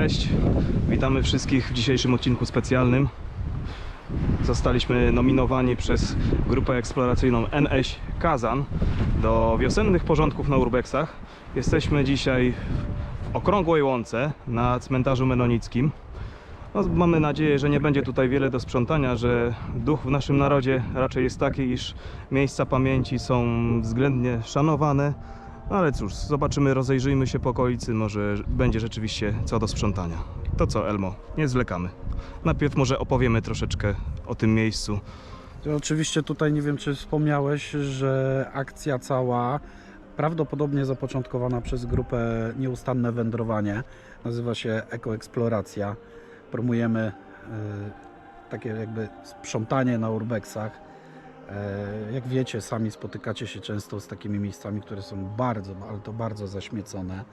cześć. Witamy wszystkich w dzisiejszym odcinku specjalnym. Zostaliśmy nominowani przez grupę eksploracyjną NS Kazan do wiosennych porządków na urbexach. Jesteśmy dzisiaj w okrągłej łące na cmentarzu menonickim. No, mamy nadzieję, że nie będzie tutaj wiele do sprzątania, że duch w naszym narodzie raczej jest taki, iż miejsca pamięci są względnie szanowane. Ale cóż, zobaczymy, rozejrzyjmy się po okolicy, może będzie rzeczywiście co do sprzątania. To co, Elmo, nie zwlekamy. Najpierw może opowiemy troszeczkę o tym miejscu. Oczywiście tutaj nie wiem, czy wspomniałeś, że akcja cała prawdopodobnie zapoczątkowana przez grupę Nieustanne Wędrowanie nazywa się Ekoeksploracja. Promujemy e, takie jakby sprzątanie na urbexach. E, jak wiecie, sami spotykacie się często z takimi miejscami, które są bardzo, ale to bardzo zaśmiecone.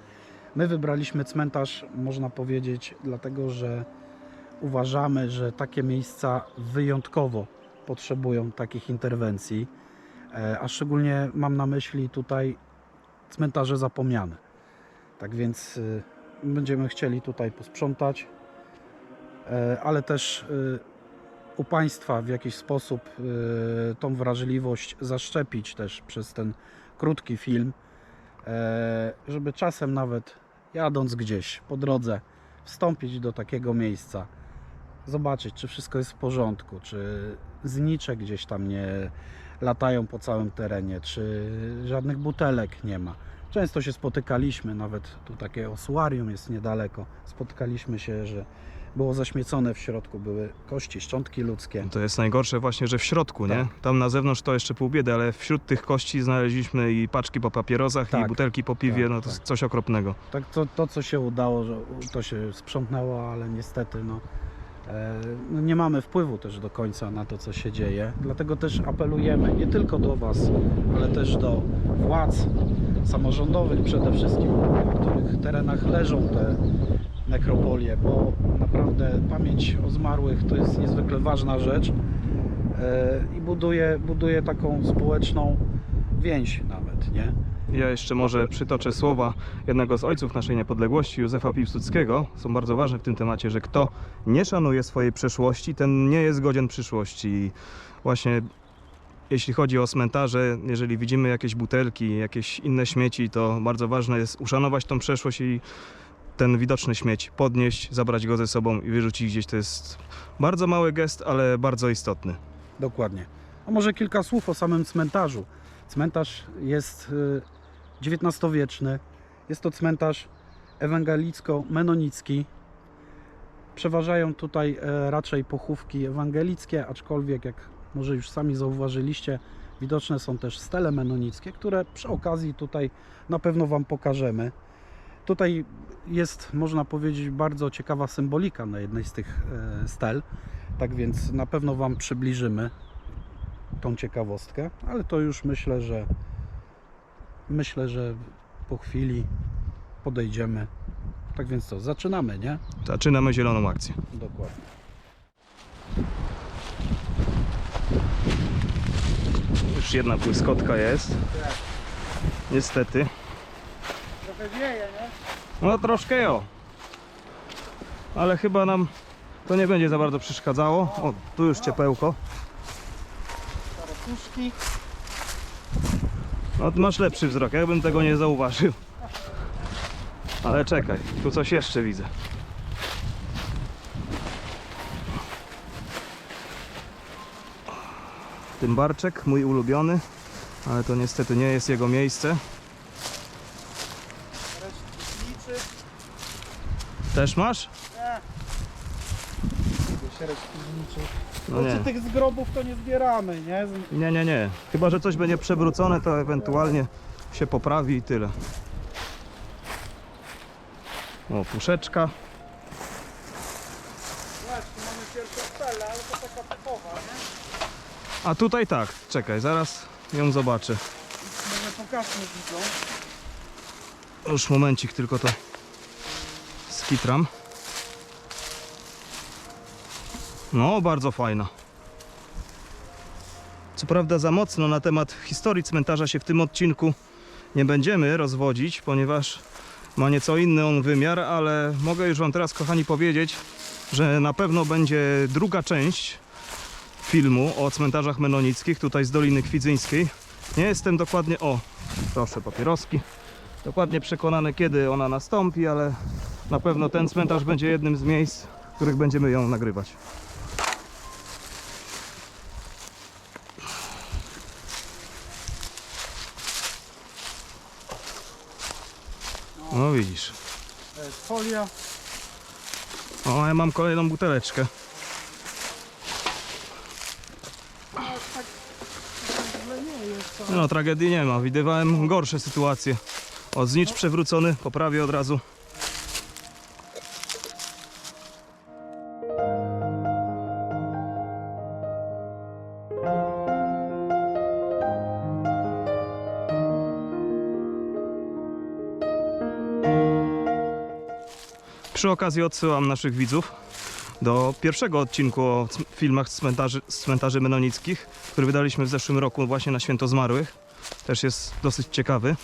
My wybraliśmy cmentarz, można powiedzieć, dlatego że uważamy, że takie miejsca wyjątkowo potrzebują takich interwencji, e, a szczególnie mam na myśli tutaj cmentarze zapomniane. Tak więc y, będziemy chcieli tutaj posprzątać, e, ale też u Państwa w jakiś sposób y, tą wrażliwość zaszczepić też przez ten krótki film, e, żeby czasem nawet jadąc gdzieś po drodze wstąpić do takiego miejsca, zobaczyć, czy wszystko jest w porządku, czy znicze gdzieś tam nie latają po całym terenie, czy żadnych butelek nie ma. Często się spotykaliśmy, nawet tu takie osłarium jest niedaleko. Spotykaliśmy się, że było zaśmiecone w środku, były kości, szczątki ludzkie. To jest najgorsze właśnie, że w środku, nie? Tak. Tam na zewnątrz to jeszcze pół biedy, ale wśród tych kości znaleźliśmy i paczki po papierosach, i Tak. butelki po piwie, Tak, no to tak. coś okropnego. Tak, to, to co się udało, to się sprzątnęło, ale niestety no, e, no nie mamy wpływu też do końca na to, co się dzieje. Dlatego też apelujemy nie tylko do Was, ale też do władz samorządowych przede wszystkim, na których terenach leżą te nekropolie, bo naprawdę pamięć o zmarłych to jest niezwykle ważna rzecz e, i buduje, buduje taką społeczną więź nawet, nie? Ja jeszcze może przytoczę słowa jednego z ojców naszej niepodległości, Józefa Piłsudskiego. Są bardzo ważne w tym temacie, że kto nie szanuje swojej przeszłości, ten nie jest godzien przyszłości. I właśnie jeśli chodzi o cmentarze, jeżeli widzimy jakieś butelki, jakieś inne śmieci, to bardzo ważne jest uszanować tą przeszłość i ten widoczny śmieć podnieść, zabrać go ze sobą i wyrzucić gdzieś. To jest bardzo mały gest, ale bardzo istotny. Dokładnie. A może kilka słów o samym cmentarzu. Cmentarz jest y, XIX-wieczny. Jest to cmentarz ewangelicko-menonicki. Przeważają tutaj e, raczej pochówki ewangelickie, aczkolwiek jak może już sami zauważyliście, widoczne są też stele menonickie, które przy okazji tutaj na pewno Wam pokażemy. Tutaj jest, można powiedzieć, bardzo ciekawa symbolika na jednej z tych e, stel, tak więc na pewno Wam przybliżymy tą ciekawostkę, ale to już myślę, że myślę, że po chwili podejdziemy. Tak więc co, zaczynamy, nie? Zaczynamy zieloną akcję. Dokładnie. Już jedna błyskotka jest. Niestety. Trochę wieje, nie? No troszkę jo. Ale chyba nam to nie będzie za bardzo przeszkadzało. O, tu już ciepełko. Karakuszki. No ty masz lepszy wzrok, jakbym tego nie zauważył. Ale czekaj, tu coś jeszcze widzę. Tymbarczek, mój ulubiony, ale to niestety nie jest jego miejsce. Też masz? Resztki liczy. No nie. tych zgrobów to nie zbieramy, nie? Z- Nie, nie, nie. Chyba, że coś będzie przewrócone, to ewentualnie się poprawi i tyle. O, puszeczka. Właśnie, mamy pierwszą stelę, ale to taka typowa, nie? A tutaj tak, czekaj, zaraz ją zobaczę. Może pokażmy widzą. Już momencik, tylko to skitram. No, bardzo fajna. Co prawda za mocno na temat historii cmentarza się w tym odcinku nie będziemy rozwodzić, ponieważ ma nieco inny on wymiar, ale mogę już Wam teraz, kochani, powiedzieć, że na pewno będzie druga część filmu o cmentarzach menonickich tutaj z Doliny Kwidzyńskiej. Nie jestem dokładnie, o, proszę papieroski, dokładnie przekonany kiedy ona nastąpi, ale na pewno ten cmentarz będzie jednym z miejsc, w których będziemy ją nagrywać. No widzisz. To jest folia. O, ja mam kolejną buteleczkę. No, tragedii nie ma. Widywałem gorsze sytuacje. O, znicz przewrócony, poprawię od razu. Przy okazji odsyłam naszych widzów do pierwszego odcinku o filmach z cmentarzy, cmentarzy menonickich, który wydaliśmy w zeszłym roku właśnie na Święto Zmarłych. Też jest dosyć ciekawy.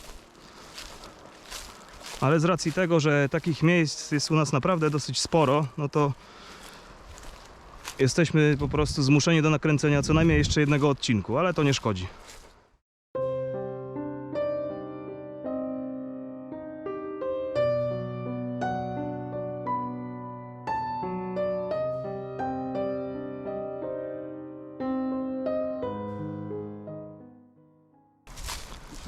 Ale z racji tego, że takich miejsc jest u nas naprawdę dosyć sporo, no to jesteśmy po prostu zmuszeni do nakręcenia co najmniej jeszcze jednego odcinku, ale to nie szkodzi.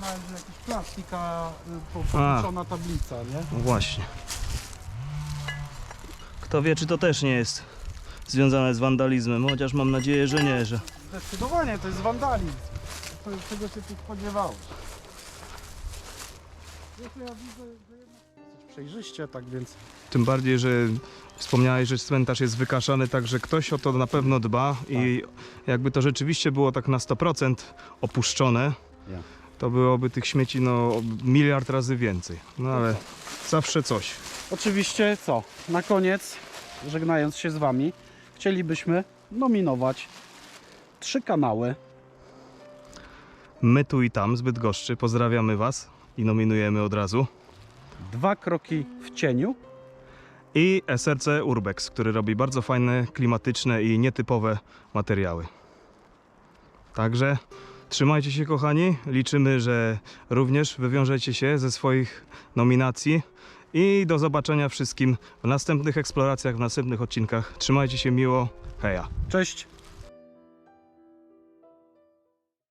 Myślałem, że jakiś plastika y, po- A. powieszona tablica, nie? No właśnie. Kto wie, czy to też nie jest związane z wandalizmem, chociaż mam nadzieję, że nie, że Zdecydowanie to jest wandalizm. To, czego się tu spodziewałeś? Wiesz, ja widzę, że jednak przejrzyście, tak więc Tym bardziej, że wspomniałeś, że cmentarz jest wykaszany, także ktoś o to na pewno dba i jakby to rzeczywiście było tak na 100% opuszczone, Ja. To byłoby tych śmieci no miliard razy więcej. No ale zawsze coś. Oczywiście co? Na koniec, żegnając się z Wami, chcielibyśmy nominować trzy kanały. My tu i tam, zbyt goszczy, pozdrawiamy Was i nominujemy od razu. Dwa kroki w cieniu. I SRC Urbex, który robi bardzo fajne, klimatyczne i nietypowe materiały. Także trzymajcie się kochani, liczymy, że również wywiążecie się ze swoich nominacji i do zobaczenia wszystkim w następnych eksploracjach, w następnych odcinkach. Trzymajcie się miło, heja! Cześć!